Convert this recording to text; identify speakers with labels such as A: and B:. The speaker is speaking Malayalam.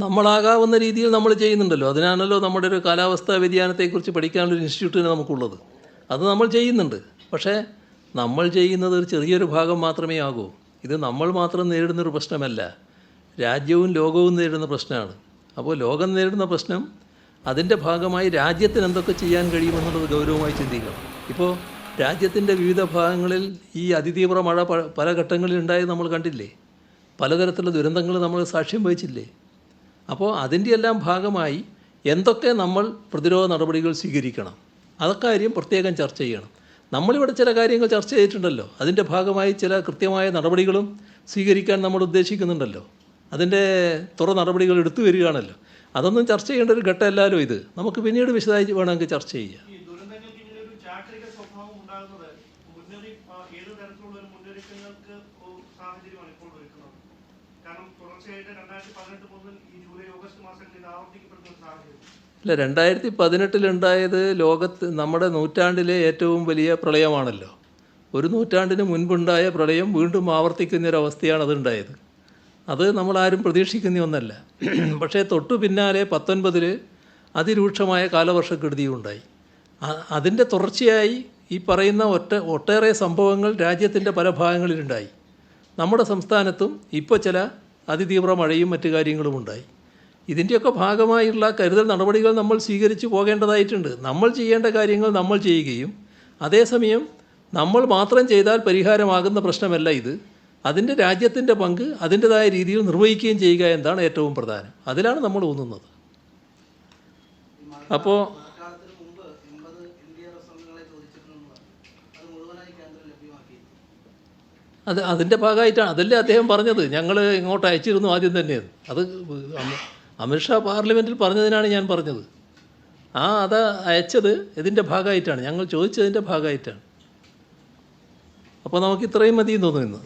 A: നമ്മളാകാവുന്ന രീതിയിൽ നമ്മൾ ചെയ്യുന്നുണ്ടല്ലോ. അതിനാണല്ലോ നമ്മുടെ ഒരു കാലാവസ്ഥാ വ്യതിയാനത്തെക്കുറിച്ച് പഠിക്കാനൊരു ഇൻസ്റ്റിറ്റ്യൂട്ടിന് നമുക്കുള്ളത്. അത് നമ്മൾ ചെയ്യുന്നുണ്ട്. പക്ഷേ നമ്മൾ ചെയ്യുന്നത് ഒരു ചെറിയൊരു ഭാഗം മാത്രമേ ആകൂ. ഇത് നമ്മൾ മാത്രം നേരിടുന്നൊരു പ്രശ്നമല്ല. രാജ്യവും ലോകവും നേരിടുന്ന പ്രശ്നമാണ്. അപ്പോൾ ലോകം നേരിടുന്ന പ്രശ്നം അതിന്റെ ഭാഗമായി രാജ്യത്തിന് എന്തൊക്കെ ചെയ്യാൻ കഴിയുമെന്നുള്ളത് ഗൗരവമായി ചിന്തിക്കണം. ഇപ്പോൾ രാജ്യത്തിന്റെ വിവിധ ഭാഗങ്ങളിൽ ഈ അതിതീവ്ര മഴ പല ഘട്ടങ്ങളിൽ ഉണ്ടായത് നമ്മൾ കണ്ടില്ലേ? പലതരത്തിലുള്ള ദുരന്തങ്ങൾ നമ്മൾ സാക്ഷ്യം വഹിച്ചില്ലേ? അപ്പോൾ അതിന്റെ എല്ലാം ഭാഗമായി എന്തൊക്കെ നമ്മൾ പ്രതിരോധ നടപടികൾ സ്വീകരിക്കണം? അതൊക്കാര്യം പ്രത്യേകം ചർച്ച ചെയ്യണം. നമ്മളിവിടെ ചില കാര്യങ്ങൾ ചർച്ച ചെയ്തിട്ടുണ്ടല്ലോ. അതിന്റെ ഭാഗമായി ചില കൃത്യമായ നടപടികളും സ്വീകരിക്കാൻ നമ്മൾ ഉദ്ദേശിക്കുന്നുണ്ടല്ലോ. അതിന്റെ തുറ നടപടികൾ എടുത്തു വരികയാണല്ലോ. അതൊന്നും ചർച്ച ചെയ്യേണ്ട ഒരു ഘട്ടമല്ലല്ലോ ഇത്. നമുക്ക് പിന്നീട് വിശദമായി വേണമെങ്കിൽ ചർച്ച ചെയ്യാം.
B: തരത്തിലുള്ള ഒരു ഇപ്പോൾ തുടർച്ചയായിട്ട് രണ്ടായിരത്തി ഈ ജൂലൈ ഓഗസ്റ്റ് മാസങ്ങളിൽ
A: പതിനെട്ടിലുണ്ടായത് ലോകത്ത് നമ്മുടെ നൂറ്റാണ്ടിലെ ഏറ്റവും വലിയ പ്രളയമാണല്ലോ. ഒരു നൂറ്റാണ്ടിന് മുൻപുണ്ടായ പ്രളയം വീണ്ടും ആവർത്തിക്കുന്ന ഒരു അവസ്ഥയാണ് അതുണ്ടായത്. അത് നമ്മളാരും പ്രതീക്ഷിക്കുന്ന ഒന്നല്ല. പക്ഷേ തൊട്ടു പിന്നാലെ പത്തൊൻപതിൽ അതിരൂക്ഷമായ കാലവർഷക്കെടുതിയും ഉണ്ടായി അതിന്റെ തുടർച്ചയായി ഈ പറയുന്ന ഒറ്റ ഒട്ടേറെ സംഭവങ്ങൾ രാജ്യത്തിന്റെ പല ഭാഗങ്ങളിലുണ്ടായി. നമ്മുടെ സംസ്ഥാനത്തും ഇപ്പോൾ ചില അതിതീവ്ര മഴയും മറ്റു കാര്യങ്ങളും ഉണ്ടായി. ഇതിന്റെയൊക്കെ ഭാഗമായുള്ള കരുതൽ നടപടികൾ നമ്മൾ സ്വീകരിച്ചു പോകേണ്ടതായിട്ടുണ്ട്. നമ്മൾ ചെയ്യേണ്ട കാര്യങ്ങൾ നമ്മൾ ചെയ്യുകയും അതേസമയം നമ്മൾ മാത്രം ചെയ്താൽ പരിഹാരമാകുന്ന പ്രശ്നമല്ല ഇത്. അതിന്റെ രാജ്യത്തിന്റെ പങ്ക് അതിന്റെതായ രീതിയിൽ നിർവഹിക്കുകയും ചെയ്യുക എന്നതാണ് ഏറ്റവും പ്രധാനം. അതിലാണ് നമ്മൾ ഊന്നുന്നത്. അപ്പോൾ
C: അത്
A: അതിന്റെ ഭാഗമായിട്ടാണ്. അതല്ലേ അദ്ദേഹം പറഞ്ഞത്. ഞങ്ങൾ ഇങ്ങോട്ട് അയച്ചിരുന്നു ആദ്യം തന്നെ. അത് അമി- അമിത്ഷാ പാർലമെന്റിൽ പറഞ്ഞതിനാണ് ഞാൻ പറഞ്ഞത്. ആ അത് അയച്ചത് ഇതിന്റെ ഭാഗമായിട്ടാണ്. ഞങ്ങൾ ചോദിച്ചതിന്റെ ഭാഗമായിട്ടാണ്. അപ്പോൾ നമുക്ക് ഇത്രയും മതിയെന്ന് തോന്നുന്നു